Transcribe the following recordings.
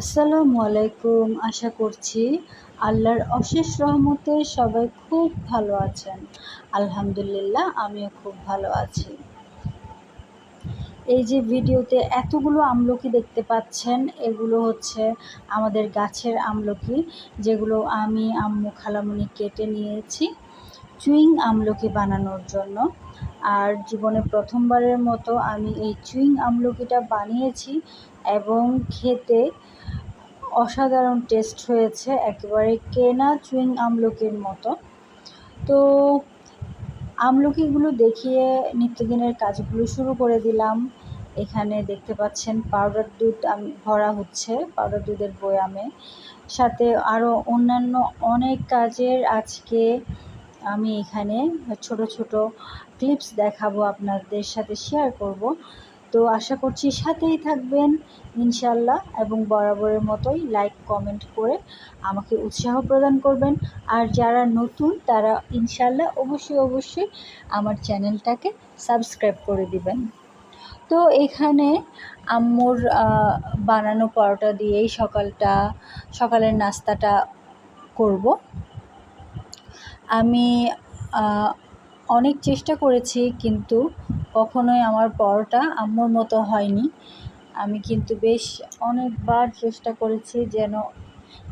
আসসালামু আলাইকুম। আশা করছি আল্লাহর অশেষ রহমতে সবাই খুব ভালো আছেন। আলহামদুলিল্লাহ, আমিও খুব ভালো আছি। এই যে ভিডিওতে এতগুলো আমলকি দেখতে পাচ্ছেন, এগুলো হচ্ছে আমাদের গাছের আমলকি, যেগুলো আমি আম্মু খালামুনি কেটে নিয়েছি চুইং আমলকি বানানোর জন্য। আর জীবনে প্রথমবারের মতো আমি এই চুইং আমলকিটা বানিয়েছি এবং খেতে অসাধারণ টেস্ট হয়েছে, একেবারে কেনা চুইং আমলকির মতো। তো আমলকিগুলো দেখিয়ে নিত্যদিনের কাজগুলো শুরু করে দিলাম। এখানে দেখতে পাচ্ছেন পাউডার দুধ ভরা হচ্ছে, পাউডার দুধের বয়ামে। সাথে আরও অন্যান্য অনেক কাজের আজকে আমি এখানে ছোট ছোট ক্লিপস দেখাবো আপনাদের সাথে শেয়ার করব। তো আশা করছি সাথেই থাকবেন ইনশাল্লাহ এবং বরাবরের মতোই লাইক কমেন্ট করে আমাকে উৎসাহ প্রদান করবেন। আর যারা নতুন, তারা ইনশাল্লাহ অবশ্যই অবশ্যই আমার চ্যানেলটাকে সাবস্ক্রাইব করে দিবেন। তো এখানে আম্মুর বানানো পরোটা দিয়েই সকালটা, সকালের নাস্তাটা করব। আমি অনেক চেষ্টা করেছি, কিন্তু কখনোই আমার পরোটা আম্মুর মতো হয়নি। আমি কিন্তু বেশ অনেকবার চেষ্টা করেছি যেন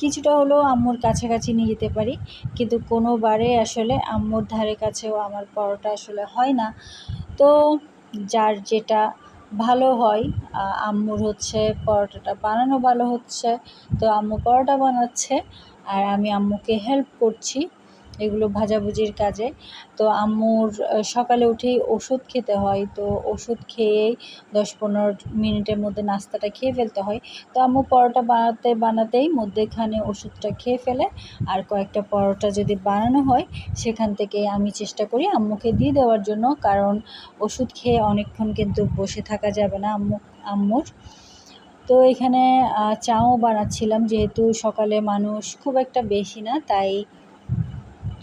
কিছুটা হলেও আম্মুর কাছাকাছি নিয়ে যেতে পারি, কিন্তু কোনোবারে আসলে আম্মুর ধারে কাছেও আমার পরোটা আসলে হয় না। তো যার যেটা ভালো হয় আম্মুর হচ্ছে পরোটাটা বানানো ভালো হচ্ছে, তো আম্মু পরোটা বানাচ্ছে, আর আমি আম্মুকে হেল্প করছি। এগুলো ভাজাভুজির কাজে। তো আম্মুর সকালে উঠেই ওষুধ খেতে হয়। তো ওষুধ খেয়েই দশ পনেরো মিনিটের মধ্যে নাস্তাটা খেয়ে ফেলতে হয়। তো আম্মু পরোটা বানাতে বানাতেই মধ্যেখানে ওষুধটা খেয়ে ফেলে। আর কয়েকটা পরোটা যদি বানানো হয়, সেখান থেকে আমি চেষ্টা করি আম্মুকে দিয়ে দেওয়ার জন্য। কারণ ওষুধ খেয়ে অনেকক্ষণ কিন্তু বসে থাকা যাবে না আম্মু, আম্মুর। তো এখানে চাও বানাচ্ছিলাম। যেহেতু সকালে মানুষ খুব একটা বেশি না, তাই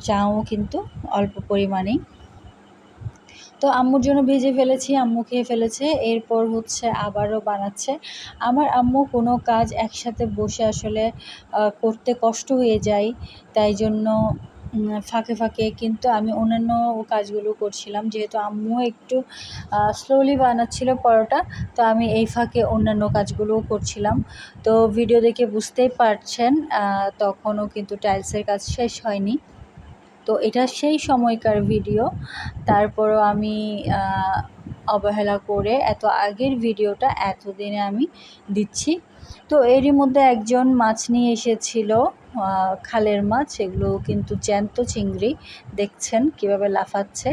চাও কিন্তু অল্প পরিমাণেই। তো আম্মুর জন্য ভেজে ফেলেছি, আম্মু খেয়ে ফেলেছে, এরপর হচ্ছে আবারও বানাচ্ছে। আমার আম্মু কোনো কাজ একসাথে বসে আসলে করতে কষ্ট হয়ে যায়, তাই জন্য ফাঁকে ফাঁকে কিন্তু আমি অন্যান্য কাজগুলো করছিলাম। যেহেতু আম্মু একটু স্লোলি বানাচ্ছিল পরোটা, তো আমি এই ফাঁকে অন্যান্য কাজগুলোও করছিলাম। তো ভিডিও দেখে বুঝতেই পারছেন তখনও কিন্তু টাইলসের কাজ শেষ হয়নি। তো এটা সেই সময়কার ভিডিও তারপরও আমি অবহেলা করে এত আগের ভিডিওটা এতদিনে আমি দিচ্ছি। তো এরই মধ্যে একজন মাছ নিয়ে এসেছিল খালের মাছ, এগুলো কিন্তু জ্যান্ত চিংড়ি, দেখছেন কীভাবে লাফাচ্ছে।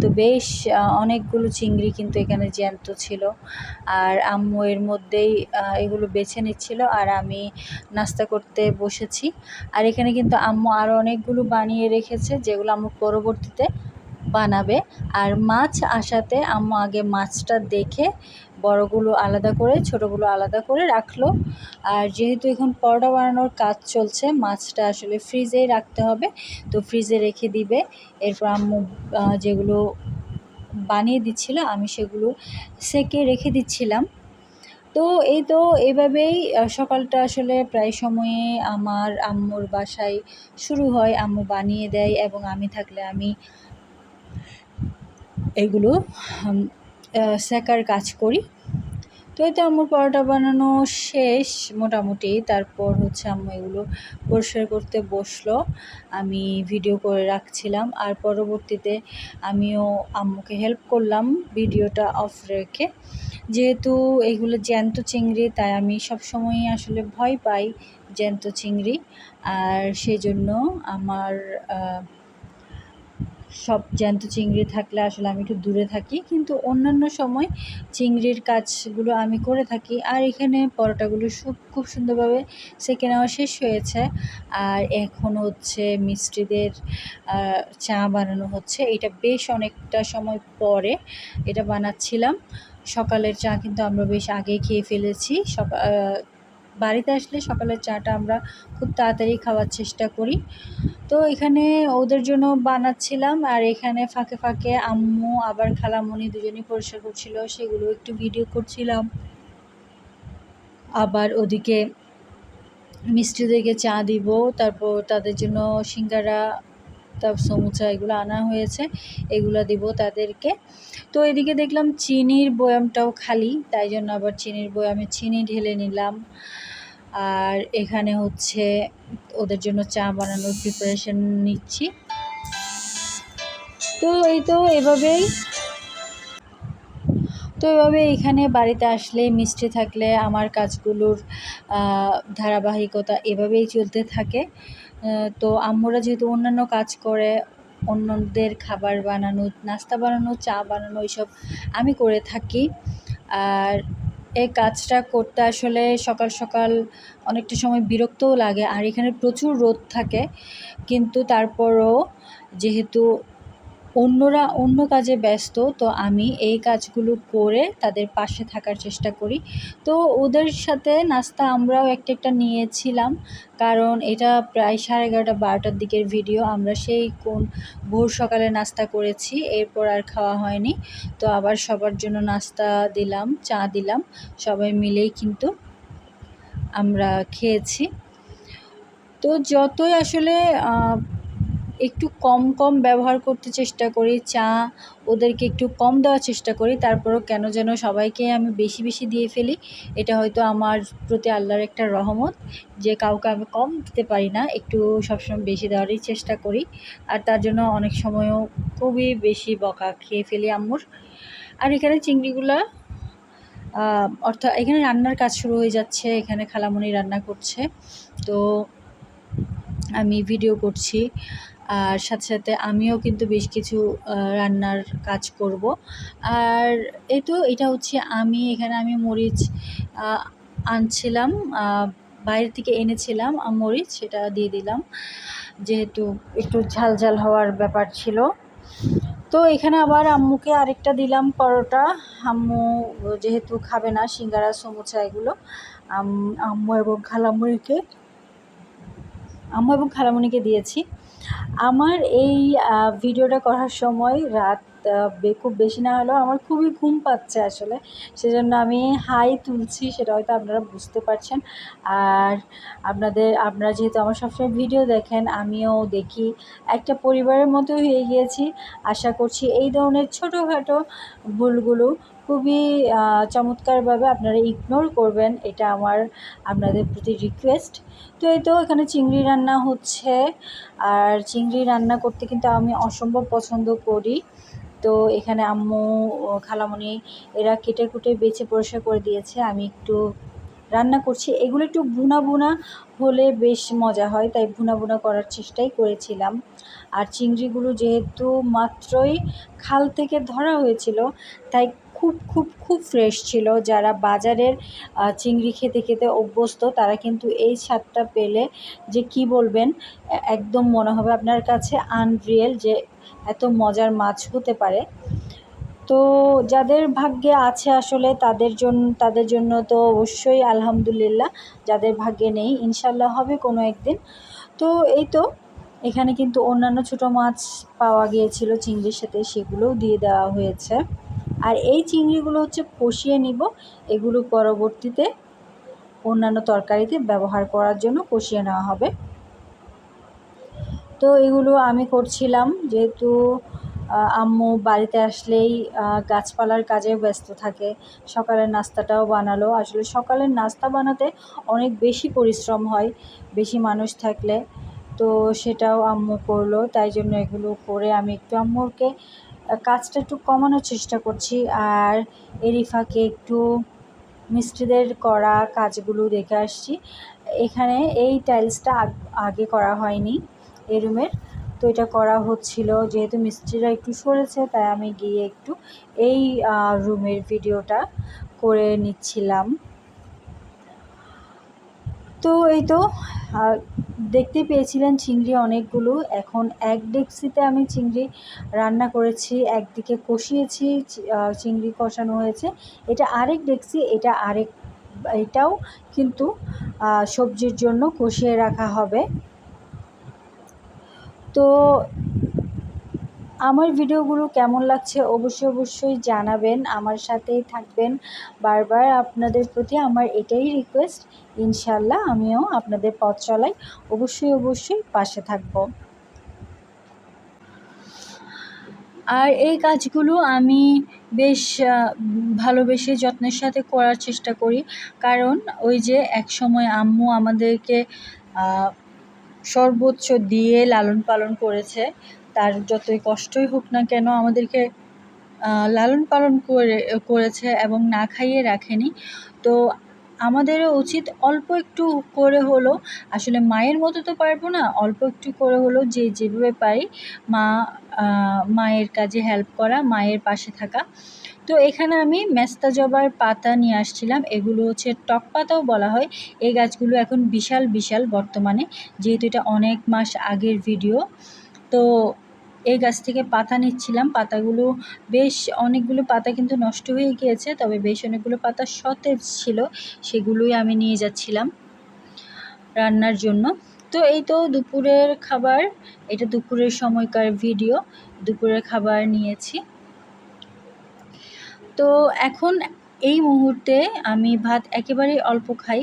তো বেশ অনেকগুলো চিংড়ি কিন্তু এখানে জ্যান্ত ছিল। আর আম্মু এর মধ্যেই এগুলো বেছে নিচ্ছিল আর আমি নাস্তা করতে বসেছি। আর এখানে কিন্তু আম্মু আরও অনেকগুলো বানিয়ে রেখেছে, যেগুলো আম্মু পরবর্তীতে বানাবে। আর মাছ আসাতে আম্মু আগে মাছটা দেখে বড়গুলো আলাদা করে, ছোটোগুলো আলাদা করে রাখল। আর যেহেতু এখন পরোটা বানানোর কাজ চলছে, মাছটা আসলে ফ্রিজেই রাখতে হবে। তো ফ্রিজে রেখে দিবে। এরপর আম্মু যেগুলো বানিয়ে দিচ্ছিল, আমি সেগুলো সেকে রেখে দিচ্ছিলাম। তো এই তো এইভাবেই সকালটা আসলে প্রায় সময়ে আমার আম্মুর বাসায় শুরু হয়। আম্মু বানিয়ে দেয় এবং আমি থাকলে আমি এগুলো সেকার কাজ করি। তো এই তো আম্মুর পরোটা বানানো শেষ মোটামুটি। তারপর হচ্ছে আম্মু এগুলো পরিষ্কার করতে বসল। আমি ভিডিও করে রাখছিলাম। আর পরবর্তীতে আমিও আম্মুকে হেল্প করলাম ভিডিওটা অফ রেখে। যেহেতু এগুলো জ্যান্ত চিংড়ি, তাই আমি সবসময়ই আসলে ভয় পাই জ্যান্ত চিংড়ি। আর সেজন্য আমার সব জ্যান্ত চিংড়ি থাকলে আসলে আমি একটু দূরে থাকি, কিন্তু অন্যান্য সময় চিংড়ির কাজগুলো আমি করে থাকি। আর এখানে পরোটাগুলো সব খুব সুন্দরভাবে সেকে নেওয়া শেষ হয়েছে। আর এখন হচ্ছে মিস্ত্রিদের চা বানানো হচ্ছে। এটা বেশ অনেকটা সময় পরে এটা বানাচ্ছিলাম। সকালের চা কিন্তু আমরা বেশ আগে খেয়ে ফেলেছি। সকাল বাড়িতে আসলে সকালের চাটা আমরা খুব তাড়াতাড়ি খাওয়ার চেষ্টা করি। তো এখানে ওদের জন্য বানাচ্ছিলাম আর এখানে ফাঁকে ফাঁকে আম্মু, আবার খালামণি দুজনেই পরিষ্কার করছিল, সেগুলো একটু ভিডিও করছিলাম। আবার ওদিকে মিষ্টিদেরকে চা দিব, তারপর তাদের জন্য সিঙ্গারা তার সমুচা এগুলো আনা হয়েছে, এগুলো দিব তাদেরকে। তো এদিকে দেখলাম চিনির বয়ামটাও খালি, তাই জন্য আবার চিনির বয়ামে চিনি ঢেলে নিলাম। আর এখানে হচ্ছে ওদের জন্য চা বানানোর প্রিপারেশন নিচ্ছি। তো এই তো এভাবেই। তো এভাবে এখানে বাড়িতে আসলে মিষ্টি থাকলে, আমার কাজগুলোর ধারাবাহিকতা এভাবেই চলতে থাকে। তো আম্মুরা যেহেতু অন্যান্য কাজ করে, অন্যদের খাবার বানানো, নাস্তা বানানো, চা বানানো, এইসব আমি করে থাকি। আর এই কাজটা করতে আসলে সকাল সকাল অনেকটা সময় বিরক্তও লাগে। আর এখানে প্রচুর রোদ থাকে, কিন্তু তারপরও যেহেতু অন্যরা অন্য কাজে ব্যস্ত, তো আমি এই কাজগুলো করে তাদের পাশে থাকার চেষ্টা করি। তো ওদের সাথে নাস্তা আমরাও একটা একটা নিয়েছিলাম, কারণ এটা প্রায় সাড়ে এগারোটা, বারোটার দিকের ভিডিও, আমরা সেই কোন ভোর সকালে নাস্তা করেছি, এরপর আর খাওয়া হয়নি। তো আবার সবার জন্য নাস্তা দিলাম, চা দিলাম, সবাই মিলেই কিন্তু আমরা খেয়েছি। তো যতই আসলে একটু কম কম ব্যবহার করতে চেষ্টা করি, চা ওদেরকে একটু কম দেওয়ার চেষ্টা করি, তারপরও কেন যেন সবাইকে আমি বেশি বেশি দিয়ে ফেলি। এটা হয়তো আমার প্রতি আল্লাহর একটা রহমত যে কাউকে আমি কম দিতে পারি না, একটু সবসময় বেশি দেওয়ারই চেষ্টা করি। আর তার জন্য অনেক সময়ও খুবই বেশি বকা খেয়ে ফেলি আম্মুর। আর এখানে চিংড়িগুলা অর্থাৎ এখানে রান্নার কাজ শুরু হয়ে যাচ্ছে, এখানে খালামণি রান্না করছে। তো আমি ভিডিও করছি। আর সাথে সাথে আমিও কিন্তু বেশ কিছু রান্নার কাজ করব। আর এই তো এটা হচ্ছে আমি, এখানে আমি মরিচ আনছিলাম বাইরে থেকে এনেছিলাম মরিচ, সেটা দিয়ে দিলাম। যেহেতু একটু ঝাল ঝাল হওয়ার ব্যাপার ছিল। তো এখানে আবার আম্মুকে আরেকটা দিলাম পরোটা। আম্মু যেহেতু খাবে না, সিঙ্গারা সমুচা এগুলো আম্মু এবং খালামুড়িকে আম্মু এবং খালামণিকে দিয়েছি। আমার এই ভিডিওটা করার সময় রাত খুব বেশি না হলেও আমার খুবই ঘুম পাচ্ছে আসলে। সেজন্য আমি হাই তুলছি, সেটা হয়তো আপনারা বুঝতে পারছেন। আর আপনাদের, আপনারা যেহেতু আমার সবসময় ভিডিও দেখেন, আমিও দেখি। একটা পরিবারের মতো হয়ে গিয়েছি। আশা করছি এই ধরনের ছোটোখাটো ভুলগুলো খুবই চমৎকারভাবে আপনারা ইগনোর করবেন। এটা আমার, আপনাদের প্রতি রিকোয়েস্ট তো এই তো এখানে চিংড়ি রান্না হচ্ছে। আর চিংড়ি রান্না করতে কিন্তু আমি অসম্ভব পছন্দ করি। তো এখানে আম্মু খালামণি এরা কেটে কুটে বেছে পরিষ্কার করে দিয়েছে। আমি একটু রান্না করছি। এগুলো একটু বুনা বুনা হলে বেশ মজা হয়, তাই ভুনা ভুনা করার চেষ্টাই করেছিলাম। আর চিংড়িগুলো যেহেতু মাত্রই খাল থেকে ধরা হয়েছিল, তাই খুব খুব খুব ফ্রেশ ছিল। যারা বাজারের চিংড়ি খেতে খেতে অভ্যস্ত, তারা কিন্তু এই স্বাদটা পেলে যে কি বলবেন একদম মনে হবে। আপনার কাছে আনরিয়েল যে এত মজার মাছ হতে পারে। তো যাদের ভাগ্যে আছে আসলে তাদের জন্য তাদের জন্য তো অবশ্যই আলহামদুলিল্লাহ, যাদের ভাগ্যে নেই ইনশাল্লাহ হবে কোনো একদিন। তো এই তো, এখানে কিন্তু অন্যান্য ছোটো মাছ পাওয়া গিয়েছিল, চিংড়ির সাথে সেগুলোও দিয়ে দেওয়া হয়েছে। আর এই চিংড়িগুলো হচ্ছে কষিয়ে নিব, এগুলো পরবর্তীতে অন্যান্য তরকারিতে ব্যবহার করার জন্য কষিয়ে নেওয়া হবে। তো এগুলো আমি করছিলাম, যেহেতু আম্মু বাড়িতে আসলেই গাছপালার কাজে ব্যস্ত থাকে। সকালের নাস্তাটাও বানালো। আসলে সকালের নাস্তা বানাতে অনেক বেশি পরিশ্রম হয়, বেশি মানুষ থাকলে। তো সেটাও আম্মু করল, তাই জন্য এগুলো করে আমি একটু আম্মুরকে কাজটা একটু কমানোর চেষ্টা করছি। আর এরিফাকে একটু মিস্ত্রিদের করা কাজগুলো দেখে আসছি। এখানে এই টাইলসটা আগে করা হয়নি। এই রুমের। তো এটা করা হচ্ছিল, যেহেতু মিস্ত্রিরা একটু সরেছে, তাই আমি গিয়ে একটু এই রুমের ভিডিওটা করে নিচ্ছিলাম। তো এই তো দেখতে পেয়েছিলেন চিংড়ি অনেকগুলো। এখন এক ডেক্সিতে আমি চিংড়ি রান্না করেছি, একদিকে কষিয়েছি চিংড়ি কষানো হয়েছে। এটা আরেক ডেক্সি, এটা আরেক, এটাও কিন্তু সবজির জন্য কষিয়ে রাখা হবে। তো আমার ভিডিওগুলো কেমন লাগছে অবশ্যই অবশ্যই জানাবেন, আমার সাথেই থাকবেন। বারবার আপনাদের প্রতি আমার এটাই রিকোয়েস্ট ইনশাল্লাহ আমিও আপনাদের পথ চলাই অবশ্যই অবশ্যই পাশে থাকব। আর এই কাজগুলো আমি বেশ ভালোবেসে যত্নের সাথে করার চেষ্টা করি। কারণ ওই যে এক সময় আম্মু আমাদেরকে সর্বোচ্চ দিয়ে লালন পালন করেছে। তার যতই কষ্টই হোক না কেন আমাদেরকে লালন পালন করে, করেছে এবং না খাইয়ে রাখেনি। তো আমাদেরও উচিত অল্প একটু করে হলো আসলে মায়ের মতো তো পারব না, অল্প একটু করে হলো যে যেভাবে পারি মা মায়ের কাজে হেল্প করা, মায়ের পাশে থাকা। তো এখানে আমি মেস্তা জবার পাতা নিয়ে আসছিলাম, এগুলো হচ্ছে টক পাতাও বলা হয়। এই গাছগুলো এখন বিশাল বিশাল বর্তমানে, যেহেতু এটা অনেক মাস আগের ভিডিও তো এই গাছ থেকে পাতা নিচ্ছিলাম। পাতাগুলো বেশ অনেকগুলো পাতা কিন্তু নষ্ট হয়ে গিয়েছে, তবে বেশ অনেকগুলো পাতা সতেজ ছিল, সেগুলোই আমি নিয়ে যাচ্ছিলাম রান্নার জন্য। তো এই তো দুপুরের খাবার, এটা দুপুরের সময়কার ভিডিও, দুপুরের খাবার নিয়েছি। তো এখন এই মুহূর্তে আমি ভাত একেবারেই অল্প খাই,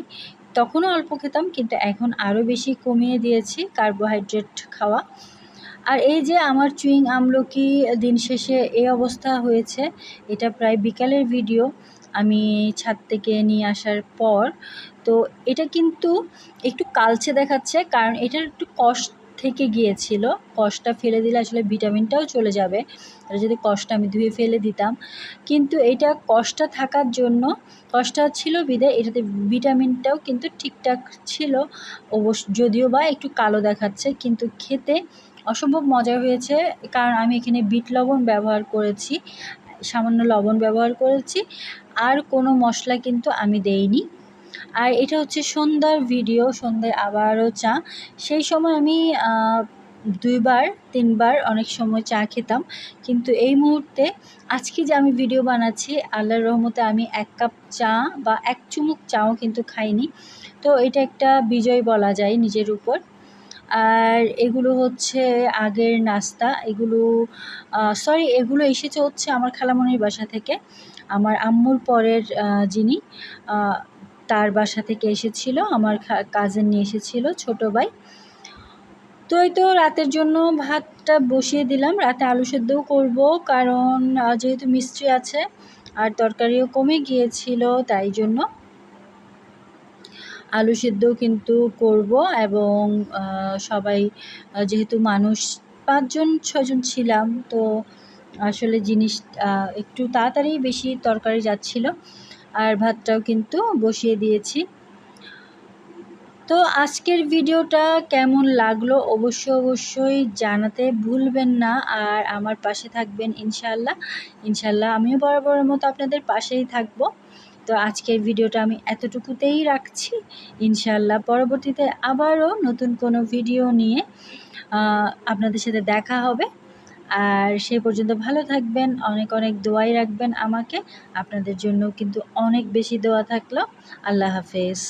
তখনও অল্প খেতাম, কিন্তু এখন আরও বেশি কমিয়ে দিয়েছি, কার্বোহাইড্রেট খাওয়া। আর এই যে আমার চুইং আমলকি দিন শেষে এই অবস্থা হয়েছে, এটা প্রায় বিকালের ভিডিও আমি ছাদ থেকে নিয়ে আসার পর। তো এটা কিন্তু একটু কালছে দেখাচ্ছে, কারণ এটার একটু কষ্ট থেকে গিয়েছিল। কষটা ফেলে দিলে আসলে ভিটামিনটাও চলে যাবে। আর যদি কষটা আমি ধুয়ে ফেলে দিতাম। কিন্তু এটা কষটা থাকার জন্য, কষটা ছিল বিদে, এটাতে ভিটামিনটাও কিন্তু ঠিকঠাক ছিল। অবশ্য যদিও বা একটু কালো দেখাচ্ছে, কিন্তু খেতে অসম্ভব মজা হয়েছে, কারণ আমি এখানে বিট লবণ ব্যবহার করেছি, সামান্য লবণ ব্যবহার করেছি, আর কোনো মশলা কিন্তু আমি দেইনি। আর এটা হচ্ছে সন্ধ্যার ভিডিও সন্ধ্যায় আবারও চা। সেই সময় আমি দুইবার, তিনবার অনেক সময় চা খেতাম, কিন্তু এই মুহূর্তে আজকে যে আমি ভিডিও বানাচ্ছি, আল্লাহর রহমতে আমি এক কাপ চা বা এক চুমুক চাও কিন্তু খাইনি। তো এটা একটা বিজয় বলা যায় নিজের উপর। আর এগুলো হচ্ছে আগের নাস্তা, এগুলো সরি এগুলো এসেছে হচ্ছে আমার খালামনির বাসা থেকে, আমার আম্মুর পরের যিনি তার বাসা থেকে এসেছিল, আমার কাজিন নিয়ে এসেছিল, ছোটো ভাই। তো এই তো রাতের জন্য ভাতটা বসিয়ে দিলাম, রাতে আলু সেদ্ধও করব, কারণ যেহেতু মিস্ত্রি আছে, আর তরকারিও কমে গিয়েছিল, তাই জন্য। আলু সেদ্ধও কিন্তু করব এবং সবাই যেহেতু মানুষ পাঁচজন ছজন ছিলাম, তো আসলে জিনিস একটু তাড়াতাড়ি বেশি তরকারি যাচ্ছিল। আর ভাতটাও কিন্তু বসিয়ে দিয়েছি। তো আজকের ভিডিওটা কেমন লাগল অবশ্যই অবশ্যই জানাতে ভুলবেন না। আর আমার পাশে থাকবেন ইনশাল্লাহ ইনশাল্লাহ আমিও বরাবরের মতো আপনাদের পাশেই থাকব। তো আজকের ভিডিওটা আমি এতটুকুতেই রাখছি। ইনশাল্লাহ পরবর্তীতে আবারও নতুন কোনো ভিডিও নিয়ে আপনাদের সাথে দেখা হবে। আর সে পর্যন্ত ভালো থাকবেন, অনেক অনেক দোয়াই রাখবেন আমাকে। আপনাদের জন্য কিন্তু অনেক বেশি দোয়া থাকল। আল্লাহ হাফেজ।